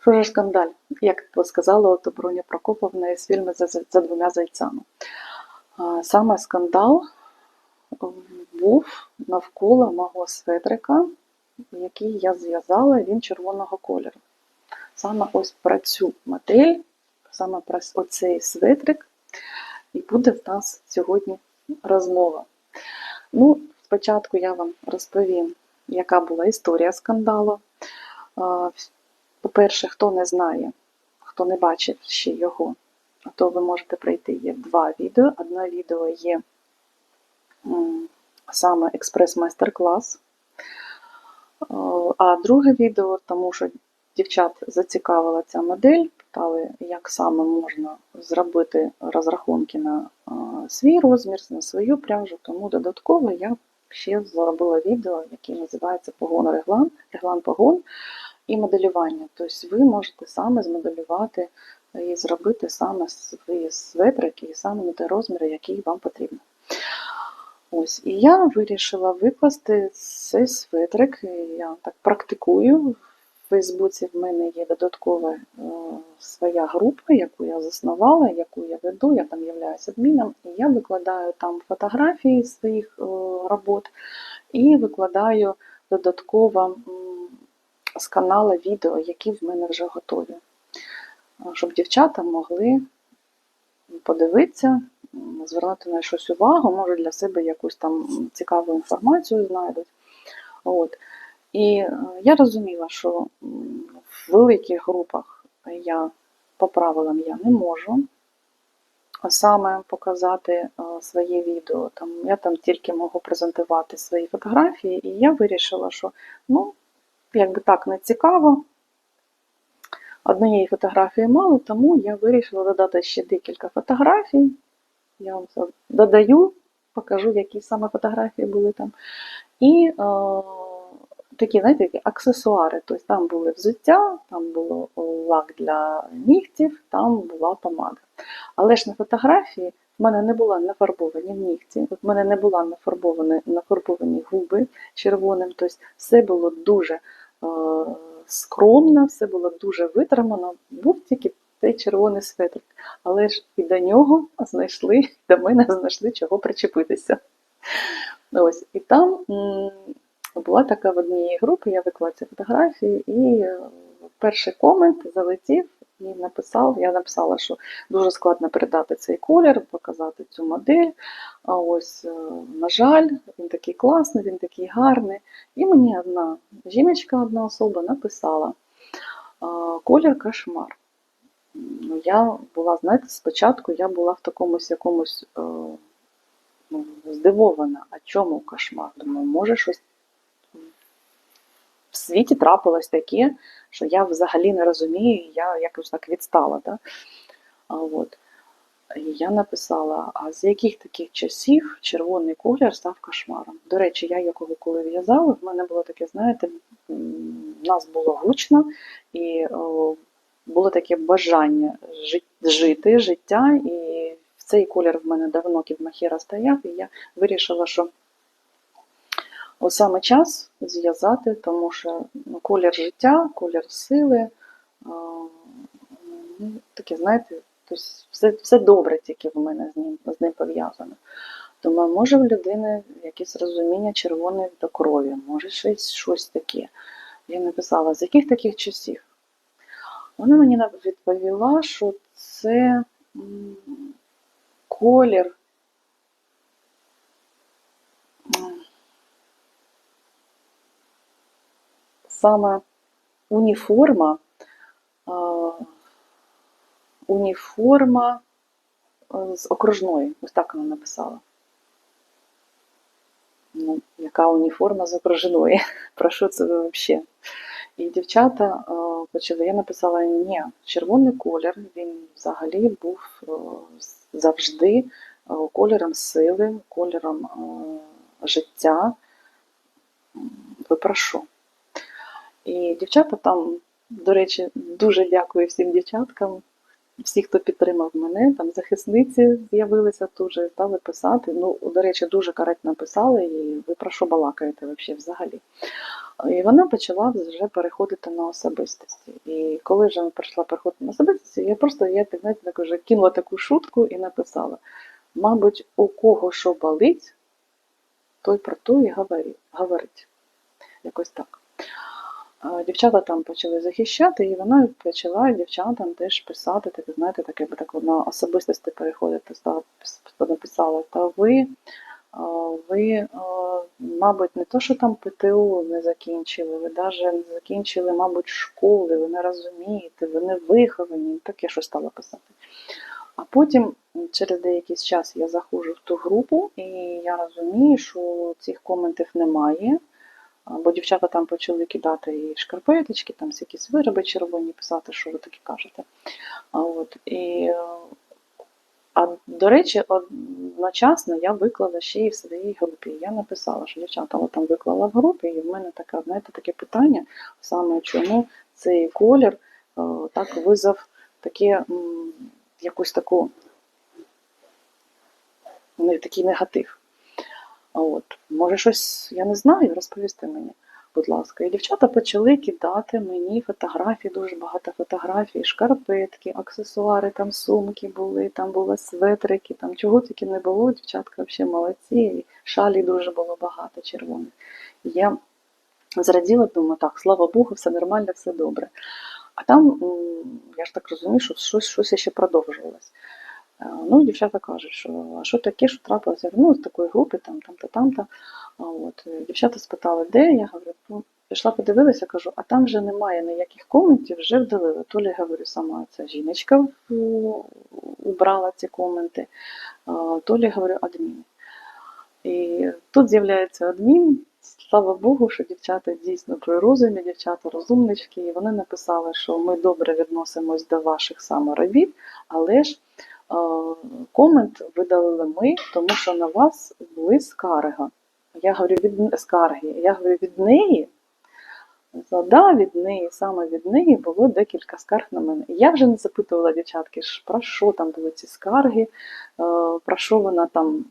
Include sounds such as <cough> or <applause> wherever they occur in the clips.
Що ж скандаль? Як то сказала от Броня Прокоповна із фільму за, за, за двома зайцями. Саме скандал був навколо мого светрика, який я зв'язала, він червоного кольору. Саме ось про цю модель, саме про оцей светрик, і буде в нас сьогодні розмова. Ну, спочатку я вам розповім, яка була історія скандалу. По-перше, хто не знає, хто не бачив ще його, то ви можете пройти. Є два відео. Одне відео є саме експрес-майстер-клас, Е, а друге відео, тому що дівчат зацікавила ця модель, питали, як саме можна зробити розрахунки на е, свій розмір, на свою пряжу, тому додатково я ще зробила відео, яке називається Погон реглан, реглан погон і моделювання. Тобто ви можете саме змоделювати і зробити саме свої светрики і саме на той розмір, який вам потрібен. Ось, і я вирішила викласти цей светрик. Я так практикую. В Фейсбуці в мене є додаткова е, своя група, яку я заснувала, яку я веду, я там являюся адміном, і я викладаю там фотографії своїх е, робот і викладаю додатково з каналу відео, які в мене вже готові, щоб дівчата могли подивитися, звернути на щось увагу, може для себе якусь там цікаву інформацію знайдуть. От. І е, я розуміла, що в великих групах я по правилам я не можу саме показати е, своє відео. Там, я там тільки можу презентувати свої фотографії, і я вирішила, що ну, якби так не цікаво, однієї фотографії мало, тому я вирішила додати ще декілька фотографій. Я вам це додаю, покажу, які саме фотографії були там. І е, такі, знаєте, такі аксесуари. Тобто там були взуття, там було лак для нігтів, там була помада. Але ж на фотографії в мене не була нафарбовані нігті, в мене не була нафарбовані, нафарбовані губи червоним. Тобто все було дуже е, скромно, все було дуже витримано. Був тільки цей червоний светрик. Але ж і до нього знайшли, до мене знайшли чого причепитися. Ось, і там була така в одній групі, я виклала ці фотографії, і е, перший комент залетів і написав, я написала, що дуже складно передати цей колір, показати цю модель. А ось, е, на жаль, він такий класний, він такий гарний. І мені одна жіночка, одна особа написала колір кошмар. Ну, я була, знаєте, спочатку я була в такомусь якомусь е, ну, здивована, а чому кошмар? Думаю, може щось в світі трапилось таке, що я взагалі не розумію, я якось так відстала. Да? От. І я написала, а з яких таких часів червоний колір став кошмаром. До речі, я якого коли в'язала, в мене було таке, знаєте, в нас було гучно і о, було таке бажання жити, життя, і в цей колір в мене давно кідмахіра стояв, і я вирішила, що Ось саме час зв'язати, тому що ну, колір життя, колір сили, ну, таке, знаєте, все, все добре тільки в мене з ним, з ним пов'язано. Думаю, може в людини якесь розуміння червоне до крові, може щось, щось таке. Я написала, з яких таких часів? Вона мені відповіла, що це колір. Саме уніформа, уніформа з окружної. Ось так вона написала. Ну, яка уніформа з окружної? <laughs> Про що це ви взагалі? І дівчата почали, я написала, ні, червоний колір, він взагалі був завжди кольором сили, кольором життя. Ви про що? І дівчата там, до речі, дуже дякую всім дівчаткам, всі, хто підтримав мене, там захисниці з'явилися тут же, стали писати. Ну, до речі, дуже коректно писали, і ви про що балакаєте взагалі. І вона почала вже переходити на особистості. І коли вже вона почала переходити на особистості, я просто я знаєте, так вже кинула таку шутку і написала: мабуть, у кого що болить, той про то і говорить. Якось так. Дівчата там почали захищати, і вона почала дівчатам теж писати, таке, знаєте, таке так на особистості переходити. Стала написала, та ви, ви, мабуть, не то, що там ПТУ не закінчили, ви навіть не закінчили, мабуть, школи, ви не розумієте, ви не виховані. Таке що стала писати. А потім, через деякий час, я заходжу в ту групу, і я розумію, що цих коментів немає. Бо дівчата там почали кидати і шкарпеточки, там якісь вироби червоні писати, що ви таке кажете. От, і, е, а до речі, одночасно я виклала ще і в своїй групі. Я написала, що дівчата там виклала в групі, і в мене таке, знаєте, таке питання, саме чому цей колір е, так визвав таке, якусь таку, не такий негатив. От, може, щось, я не знаю, розповісти мені, будь ласка. І дівчата почали кидати мені фотографії, дуже багато фотографій, шкарпетки, аксесуари, там сумки були, там були светрики, там чого тільки не було. Дівчатка взагалі молодці, і шалі дуже було багато червоних. Я зраділа, думаю, так, слава Богу, все нормально, все добре. А там, я ж так розумію, що щось, щось ще продовжувалось. Е, Ну, дівчата кажуть, що а що таке, що трапилося? Ну, з такої групи, там, там-то, там-то. От. е, Дівчата спитали, де? Я говорю, ну, пішла подивилася, кажу, а там вже немає ніяких коментів, вже вдалили. То ли, говорю, сама ця жіночка убрала ці коменти, то ли, говорю, адмін. І тут з'являється адмін. Слава Богу, що дівчата дійсно при розумі, дівчата розумнички, і вони написали, що ми добре відносимось до ваших саморобіт, але ж комент видалили ми, тому що на вас були скарга. Я говорю, від скарги. Я говорю, від неї. Ну, Да, від неї, саме від неї було декілька скарг на мене. Я вже не запитувала дівчатки, про що там були ці скарги, е, про що вона там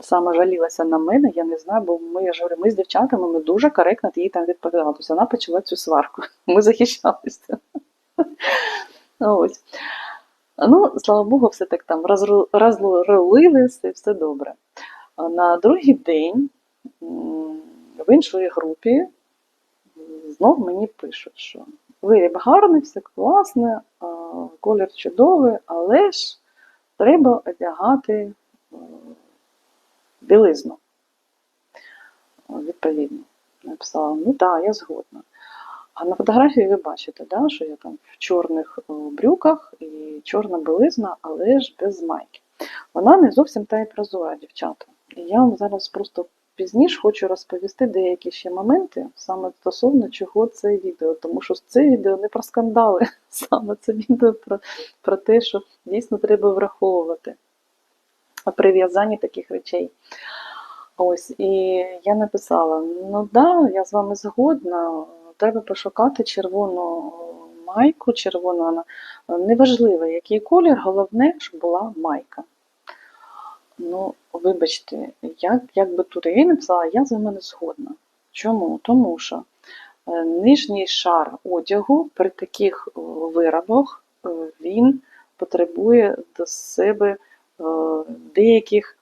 саме жалілася на мене, я не знаю, бо ми, я ж говорю, ми з дівчатами ми дуже коректно їй там відповідали. Тобто вона почала цю сварку. <laughs> Ми захищалися. Ось. Ну, слава Богу, все так там розру- розрулили, все, все добре. На другий день в іншій групі знов мені пишуть, що виріб гарний, все класне, колір чудовий, але ж треба одягати білизну. Відповідно. Написала, ну так, я згодна. А на фотографії ви бачите, да, що я там в чорних е, брюках і чорна білизна, але ж без майки. Вона не зовсім та й прозора, дівчата. І я вам зараз просто пізніше хочу розповісти деякі ще моменти, саме стосовно чого це відео. Тому що це відео не про скандали, <laughs> саме це відео про, про те, що дійсно треба враховувати при в'язанні таких речей. Ось, і я написала: ну да, я з вами згодна, треба пошукати червону майку, червону, вона неважливо, який колір, головне, щоб була майка. Ну, вибачте, як, як би тут їй написала, я з вами не згодна. Чому? Тому що е, нижній шар одягу при таких е, виробах е, він потребує до себе е, деяких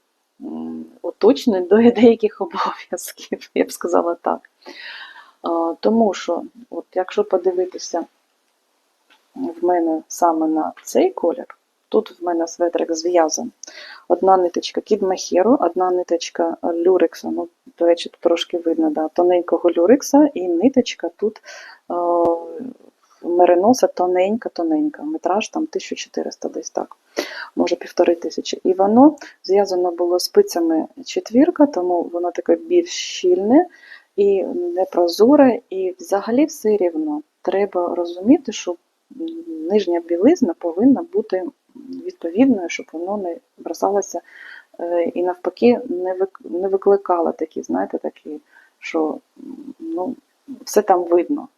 уточнень, до <laughs> деяких обов'язків, я б сказала так. Тому що, от якщо подивитися в мене саме на цей колір, тут в мене светрик зв'язан. Одна ниточка кідмахеру, одна ниточка люрекса, ну, до речі, трошки видно, да, тоненького люрекса, і ниточка тут е, мериноса тоненька-тоненька, метраж там 1400 десь так, може півтори тисячі. І воно зв'язано було спицями четвірка, тому воно таке більш щільне і непрозоре, і взагалі все рівно. Треба розуміти, що нижня білизна повинна бути відповідною, щоб воно не бросалося е, і навпаки не викликало такі, знаєте, такі, що ну, все там видно.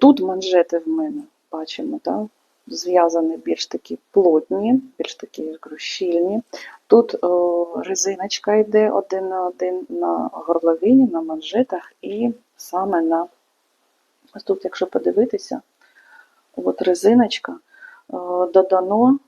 Тут манжети в мене бачимо, так? Зв'язані більш такі плотні, більш такі я щільні. Тут о, резиночка йде один на один на горловині, на манжетах і саме на ось тут, якщо подивитися, от резиночка, о, додано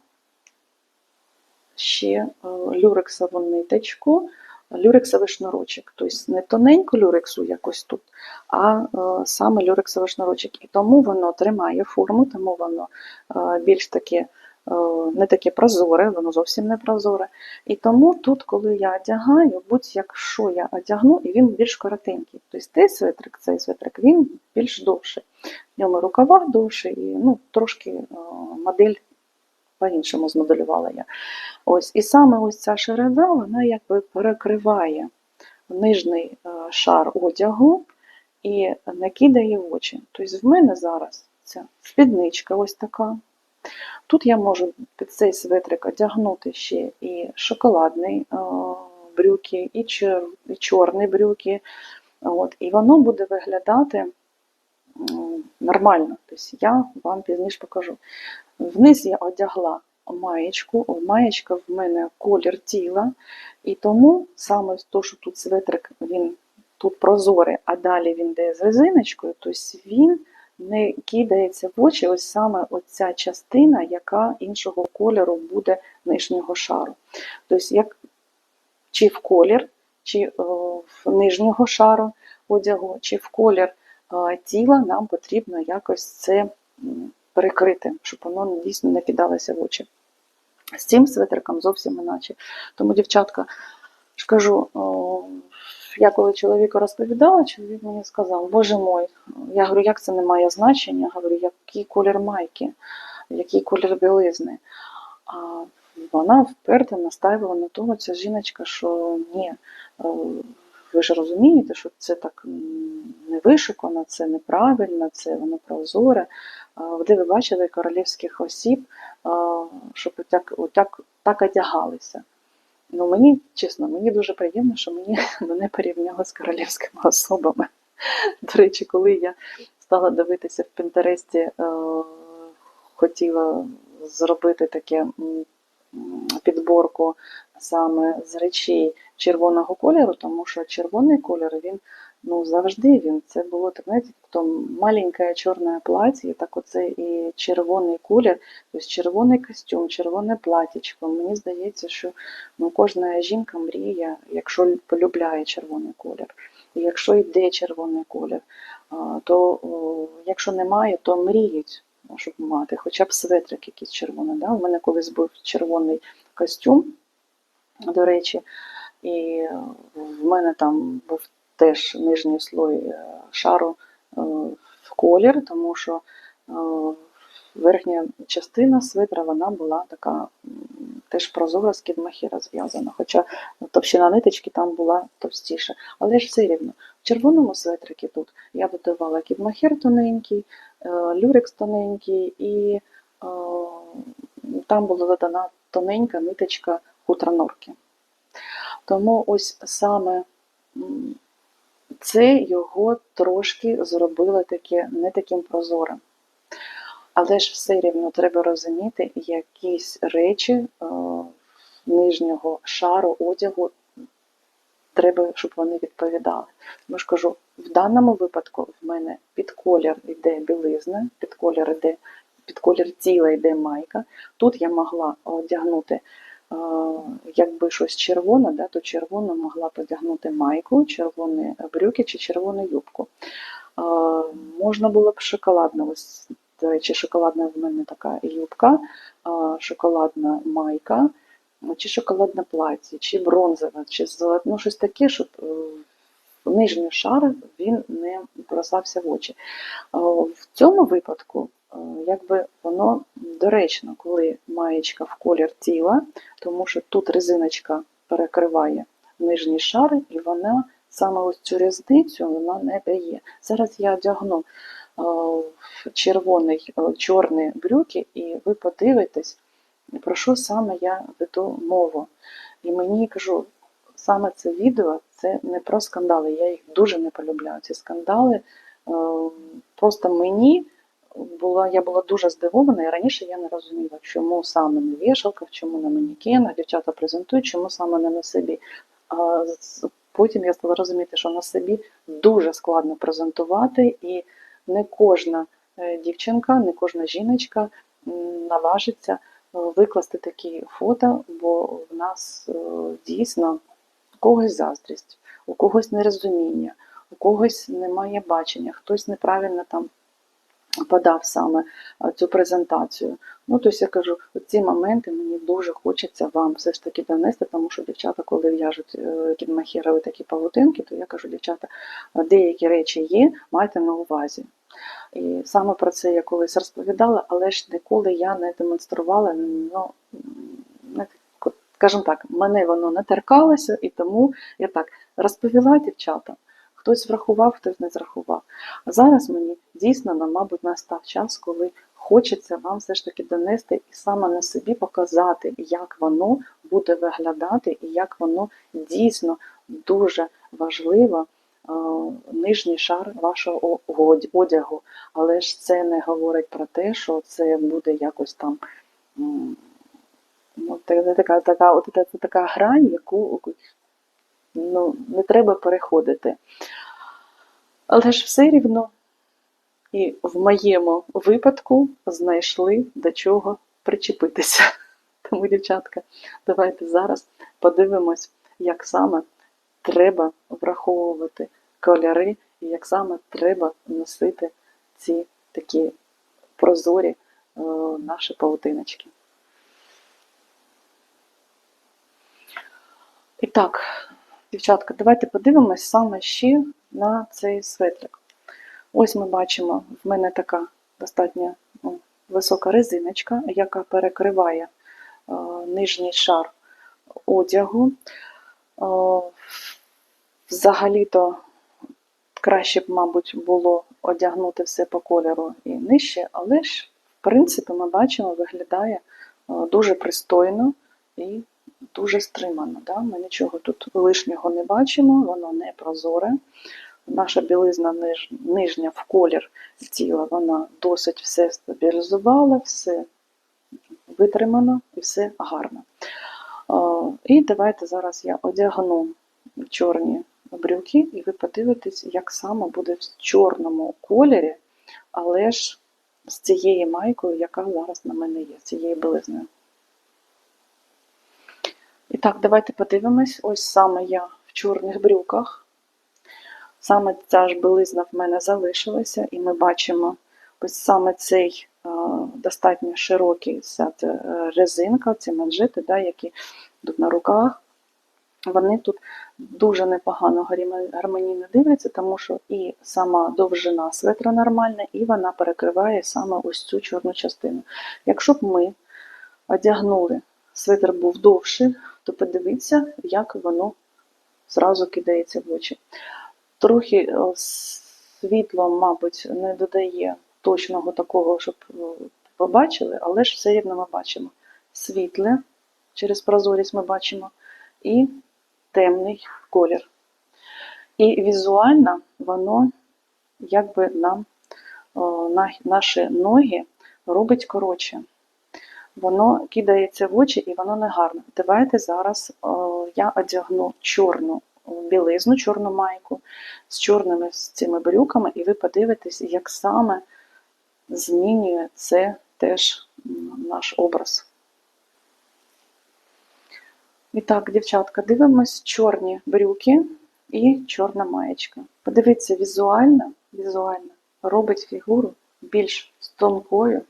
ще е, люрексову ниточку, люрексовий шнурочок. Тобто не тоненьку люрексу якось тут, а е, саме люрексовий шнурочок. І тому воно тримає форму, тому воно е, більш таке, е, не таке прозоре, воно зовсім не прозоре. І тому тут, коли я одягаю, будь-якщо я одягну, і він більш коротенький. Тобто цей светрик, цей светрик, він більш довший. В ньому рукава довші, і ну, трошки модель по-іншому змоделювала я. Ось, і саме ось ця ширина, вона якби перекриває нижній е, шар одягу і не кидає в очі. Тобто в мене зараз ця спідничка ось така. Тут я можу під цей светрик одягнути ще і шоколадний е, брюки, і, чор, і чорні брюки. От, і воно буде виглядати нормально. Тобто я вам пізніше покажу. Вниз я одягла маєчку, маєчка в мене колір тіла, і тому саме то, що тут светрик, він тут прозорий, а далі він йде з резиночкою, тобто він не кидається в очі ось саме оця частина, яка іншого кольору буде нижнього шару. Тобто, як чи в колір, чи в нижнього шару одягу, чи в колір тіла нам потрібно якось це перекрити, щоб воно дійсно не кидалося в очі. З цим светриком зовсім іначе. Тому, дівчатка, ж я коли чоловіку розповідала, чоловік мені сказав, боже мой, я говорю, як це не має значення? Я говорю, який колір майки, який колір білизни. А вона вперто настаювала на тому, ця жіночка, що ні, е, ви ж розумієте, що це так не вишукано, це неправильно, це воно прозоре. Де ви бачили королівських осіб, щоб отак, отак, так одягалися. Ну, мені, чесно, мені дуже приємно, що мені <laughs> мене порівняли з королівськими особами. До речі, коли я стала дивитися в Пінтересті, е, хотіла зробити таке підборку саме з речей червоного кольору, тому що червоний колір він ну завжди він. Це було так, знаєте, то маленьке чорне плаття, так оце і червоний колір, тобто червоний костюм, червоне платічко. Мені здається, що ну, кожна жінка мріє, якщо полюбляє червоний колір. І якщо йде червоний колір, то якщо немає, то мріють, щоб мати, хоча б светрик якийсь червоний. Да? У мене колись був червоний костюм, до речі, і в мене там був теж нижній слой е, шару е, в колір, тому що е, верхня частина свитра вона була така теж прозора з кідмахіра зв'язана, хоча товщина ниточки там була товстіша. Але ж все рівно. В червоному светрикі тут я додавала кідмахір тоненький, люрекс тоненький, і там була додана тоненька ниточка хутронорки. Тому ось саме це його трошки зробило таке не таким прозорим. Але ж все рівно треба розуміти, якісь речі е, нижнього шару одягу треба, щоб вони відповідали. Тому ж кажу, в даному випадку в мене під колір йде білизна, під колір йде, під колір тіла йде майка. Тут я могла одягнути, якби щось червоне, да, то червоно могла б одягнути майку, червоні брюки чи червону юбку. Можна було б шоколадну, ось, до речі, шоколадна в мене така юбка, шоколадна майка, чи шоколадне плаття, чи бронзове, чи ну щось таке, щоб е, нижній шар він не бросався в очі. В цьому випадку, якби воно доречно, коли маєчка в колір тіла, тому що тут резиночка перекриває нижній шар, і вона саме ось цю різницю вона не дає. Зараз я одягну е, червоний, е, чорні брюки, і ви подивитесь, про що саме я веду мову. І мені кажу, саме це відео це не про скандали. Я їх дуже не полюбляю. Ці скандали е, просто мені була, я була дуже здивована, і раніше я не розуміла, чому саме на вішалках, чому на манікенах дівчата презентують, чому саме не на собі. А потім я стала розуміти, що на собі дуже складно презентувати, і не кожна е, дівчинка, не кожна жіночка наважиться е, викласти такі фото, бо в нас е, дійсно у когось заздрість, у когось нерозуміння, у когось немає бачення, хтось неправильно там подав саме е, цю презентацію. Ну, тобто я кажу, ці моменти мені дуже хочеться вам все ж таки донести, тому що дівчата, коли в'яжуть е, кідмахірові такі павутинки, то я кажу, дівчата, е, деякі речі є, майте на увазі. І саме про це я колись розповідала, але ж ніколи я не демонструвала, ну, скажімо так, мене воно не торкалося, і тому я так розповіла дівчатам. Хтось врахував, хтось не зрахував. А зараз мені дійсно, ну, мабуть, настав час, коли хочеться вам все ж таки донести і саме на собі показати, як воно буде виглядати, і як воно дійсно дуже важливо е, нижній шар вашого одягу. Але ж це не говорить про те, що це буде якось там. Ну, така, така, от така грань, яку ну, не треба переходити. Але ж все рівно і в моєму випадку знайшли до чого причепитися. <laughs> Тому, дівчатка, давайте зараз подивимось, як саме треба враховувати кольори і як саме треба носити ці такі прозорі е, наші павутиночки. І так, дівчатка, давайте подивимось саме ще на цей светрик. Ось ми бачимо, в мене така достатньо ну, висока резиночка, яка перекриває е, нижній шар одягу. Е, взагалі-то краще б, мабуть, було одягнути все по кольору і нижче, але ж, в принципі, ми бачимо, виглядає е, дуже пристойно і дуже стримано. Да? Ми нічого тут лишнього не бачимо, воно не прозоре. Наша білизна ниж, нижня в колір тіла, вона досить все стабілізувала, все витримано і все гарно. І давайте зараз я одягну чорні брюки, і ви подивитесь, як саме буде в чорному кольорі, але ж з цією майкою, яка зараз на мене є, цією білизною. І так, давайте подивимось. Ось саме я в чорних брюках. Саме ця ж білизна в мене залишилася, і ми бачимо ось саме цей е, достатньо широкий ця, е, резинка, ці манжети, да, які тут на руках. Вони тут дуже непогано гармонійно дивляться, тому що і сама довжина светра нормальна, і вона перекриває саме ось цю чорну частину. Якщо б ми одягнули, светр був довший, то подивіться, як воно зразу кидається в очі. Трохи е, світло, мабуть, не додає точного такого, щоб е, побачили, але ж все рівно ми бачимо світле, через прозорість ми бачимо, і темний колір. І візуально воно якби нам на- наші ноги робить коротше. Воно кидається в очі і воно не гарно. Давайте зараз о, я одягну чорну білизну, чорну майку з чорними з цими брюками, і ви подивитесь, як саме змінює це теж наш образ. І так, дівчатка, дивимось чорні брюки і чорна маєчка. Подивіться, візуально, візуально робить фігуру більш тонкою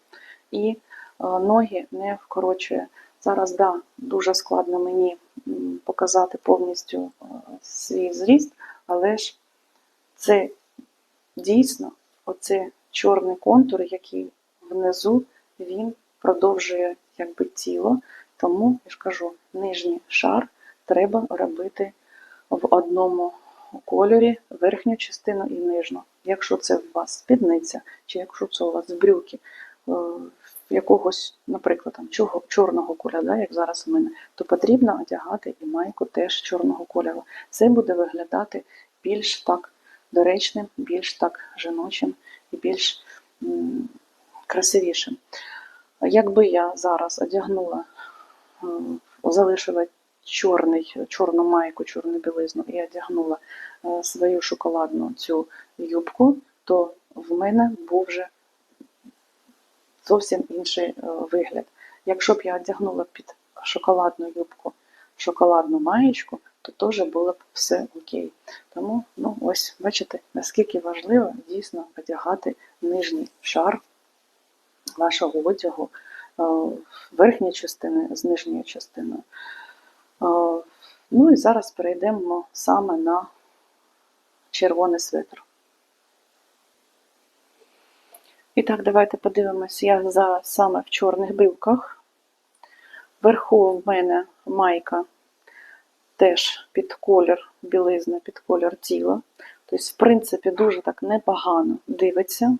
і е, ноги не вкорочує. Зараз, да, дуже складно мені показати повністю е, свій зріст, але ж це дійсно оце чорний контур, який внизу він продовжує якби тіло. Тому я ж кажу, нижній шар треба робити в одному кольорі верхню частину і нижню. Якщо це у вас спідниця, чи якщо це у вас брюки е, якогось, наприклад, там, чорного кольору, да, як зараз у мене, то потрібно одягати і майку теж чорного кольору. Це буде виглядати більш так доречним, більш так жіночим і більш м, красивішим. Якби я зараз одягнула, е, залишила чорний, чорну майку, чорну білизну і одягнула е, свою шоколадну цю юбку, то в мене був вже зовсім інший е, вигляд. Якщо б я одягнула під шоколадну юбку шоколадну маєчку, то теж було б все окей. Тому, ну, ось, бачите, наскільки важливо дійсно одягати нижній шар вашого одягу, е, верхні частини з нижньою частиною. Е, Ну і зараз перейдемо саме на червоний свитер. І так, давайте подивимось, я зараз саме в чорних брюках. Вверху в мене майка теж під колір, білизна під колір тіла. Тобто, в принципі, дуже так непогано дивиться.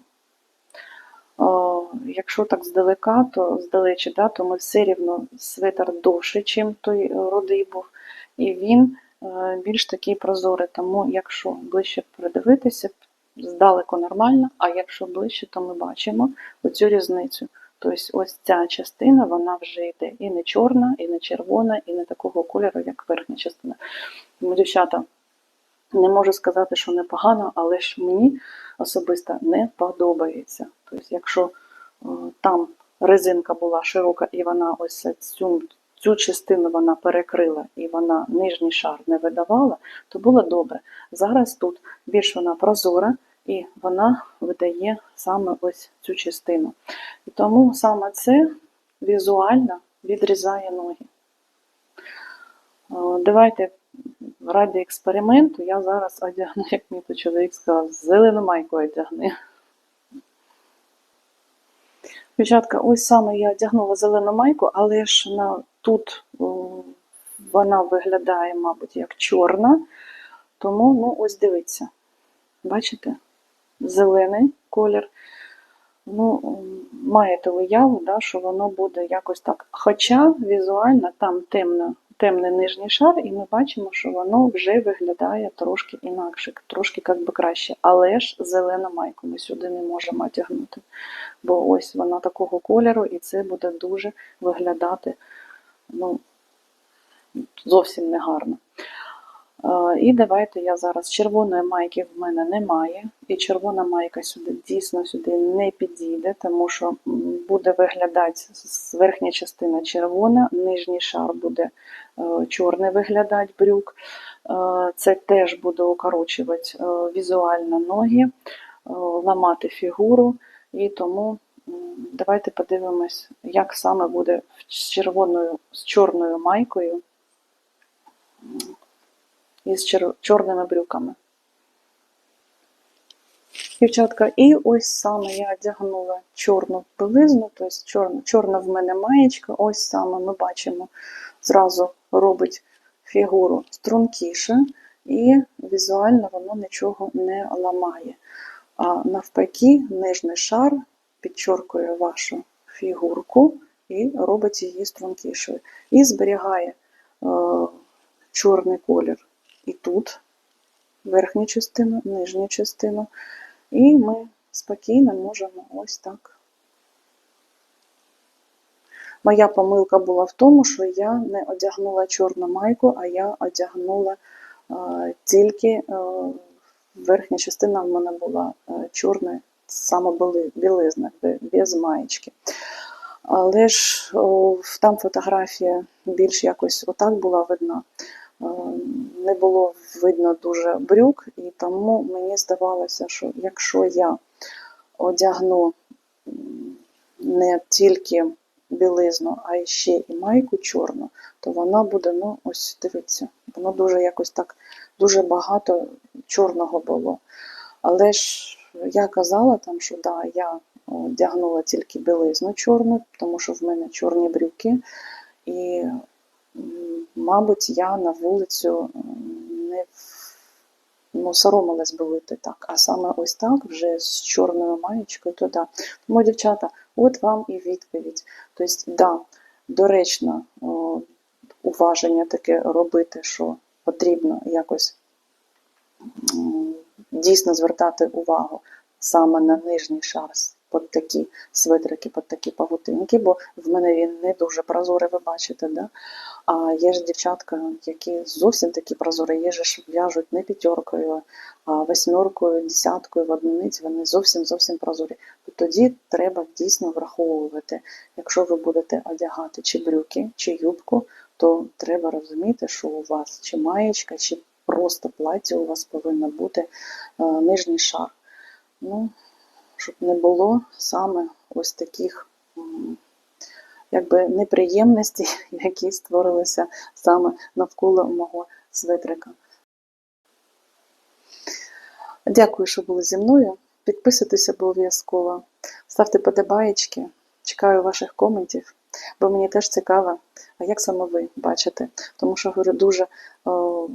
О, якщо так здалека, то здалечі, да, то ми все рівно светр довше, ніж той е, родий був. І він е, більш такий прозорий. Тому, якщо ближче передивитися, здалеку нормально, а якщо ближче, то ми бачимо оцю різницю. Тобто ось ця частина вона вже йде і не чорна, і не червона, і не такого кольору, як верхня частина. Тому, дівчата, не можу сказати, що непогано, але ж мені особисто не подобається. Тобто, якщо е, там резинка була широка і вона ось цю, цю частину вона перекрила і вона нижній шар не видавала, то було добре. Зараз тут більш вона прозора і вона видає саме ось цю частину. І тому саме це візуально відрізає ноги. Давайте ради експерименту я зараз одягну, як мій то чоловік сказав, зелену майку одягни. Дівчатка, ось саме я одягнула зелену майку, але ж на, тут вона виглядає, мабуть, як чорна. Тому, ну, ось дивіться. Бачите? Зелений колір. Ну, маєте уяву, да, що воно буде якось так. Хоча візуально там темно, темний нижній шар, і ми бачимо, що воно вже виглядає трошки інакше, трошки як би краще. Але ж зелену майку ми сюди не можемо одягнути. Бо ось вона такого кольору, і це буде дуже виглядати ну, зовсім негарно. Е, І давайте я зараз червоної майки в мене немає, і червона майка сюди дійсно сюди не підійде, тому що буде виглядати верхня частина червона, нижній шар буде е, чорний виглядати брюк. Е, Це теж буде укорочувати е, візуально ноги, ламати фігуру. І тому давайте подивимось, як саме буде з червоною, з чорною майкою і з чер- чорними брюками. Дівчатка, і ось саме я одягнула чорну білизну, тобто чорна, чорна в мене маєчка. Ось саме ми бачимо, зразу робить фігуру стрункіше, і візуально воно нічого не ламає. А навпаки, нижній шар підчоркує вашу фігурку і робить її стрункішою. І зберігає е, чорний колір і тут верхню частину, нижню частину. І ми спокійно можемо ось так. Моя помилка була в тому, що я не одягнула чорну майку, а я одягнула е, тільки е, верхня частина в мене була е, чорна, саме біли- білизна, без маєчки. Але ж о, там фотографія більш якось отак була видна. Е, Не було видно дуже брюк, і тому мені здавалося, що якщо я одягну не тільки білизну, а ще і майку чорну, то вона буде, ну, ось дивіться, воно дуже якось так, дуже багато чорного було. Але ж я казала там, що да, я одягнула тільки білизну чорну, тому що в мене чорні брюки. І, мабуть, я на вулицю не ну, соромилась би вийти так. А саме ось так, вже з чорною маєчкою, то да. Тому, дівчата, от вам і відповідь. Тобто, да, доречно уваження таке робити, що потрібно якось дійсно звертати увагу саме на нижній шар під такі свитрики, під такі павутинки, бо в мене він не дуже прозорий, ви бачите, да? А є ж дівчатка, які зовсім такі прозорі, є ж в'яжуть не п'ятеркою, а восьмеркою, десяткою в одиниць, вони зовсім зовсім прозорі. То тоді треба дійсно враховувати, якщо ви будете одягати чи брюки, чи юбку, то треба розуміти, що у вас чи маєчка, чи просто плаття у вас повинно бути е, нижній шар. Ну, щоб не було саме ось таких якби неприємностей, <laughs> які створилися саме навколо мого светрика. Дякую, що були зі мною. Підписуйтесь обов'язково, ставте подобаєчки, чекаю ваших коментів, бо мені теж цікаво, як саме ви бачите. Тому що говорю, дуже о,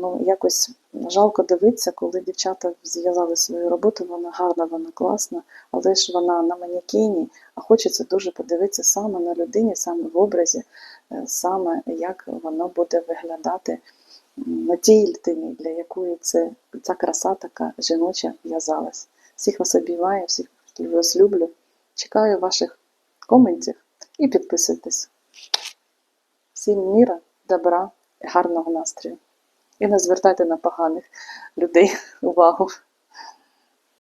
ну, якось жалко дивитися, коли дівчата зв'язали свою роботу, вона гарна, вона класна, але ж вона на манекені, а хочеться дуже подивитися саме на людині, саме в образі, е, саме як воно буде виглядати на тій людині, для якої це, ця краса така жіноча в'язалась. Всіх вас обіймаю, всіх вас люблю. Чекаю ваших коментів і підписуйтесь. Всім міра, добра і гарного настрою. І не звертайте на поганих людей <laughs> увагу.